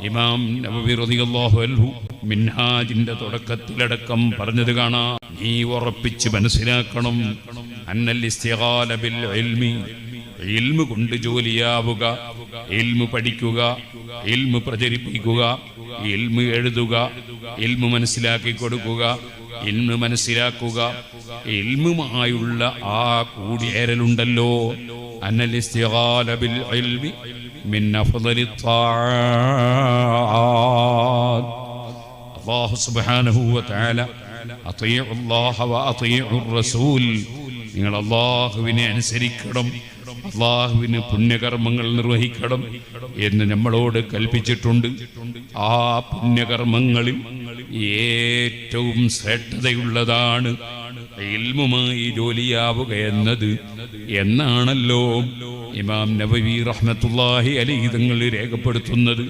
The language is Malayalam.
ഇമാം നബവി റളിയല്ലാഹു മിൻഹാജിന്റെ തുടക്കത്തിലടക്കം പറഞ്ഞത് കാണാ. നീ ഉറപ്പിച്ച് മനസ്സിലാക്കണം. അന്നൽ ബിൽ ഇൽമി. ഇൽമു കൊണ്ട് ജോലിയാവുക. ഇൽമു പഠിക്കുക. ഇൽമു പ്രചരിപ്പിക്കുക. ഇൽമു എഴുതുക. ഇൽമു മനസ്സിലാക്കി കൊടുക്കുക. ഇൽമു മനസ്സിലാക്കുക. ഇൽമുമായുള്ള ആ കൂടിയേരലുണ്ടല്ലോ. അന്നൽ ഇസ്തിഗാല ബിൽ ഇൽമി من أفضل الطاعات الله سبحانه وتعالى أطيعوا الله وأطيعوا الرسول നിങ്ങൾ അള്ളാഹുവിനെ അനുസരിക്കണം അള്ളാഹുവിന് പുണ്യകർമ്മങ്ങൾ നിർവഹിക്കണം എന്ന് നമ്മളോട് കൽപ്പിച്ചിട്ടുണ്ട് ആ പുണ്യകർമ്മങ്ങളിൽ ഏറ്റവും ശ്രേഷ്ഠതയുള്ളതാണ് ഇൽമുമായി ജോലിയാവുക എന്നത് എന്നാണല്ലോ ഇമാം നബവി റഹ്മത്തുള്ളാഹി അലൈഹി തങ്ങൾ രേഖപ്പെടുത്തുന്നത്.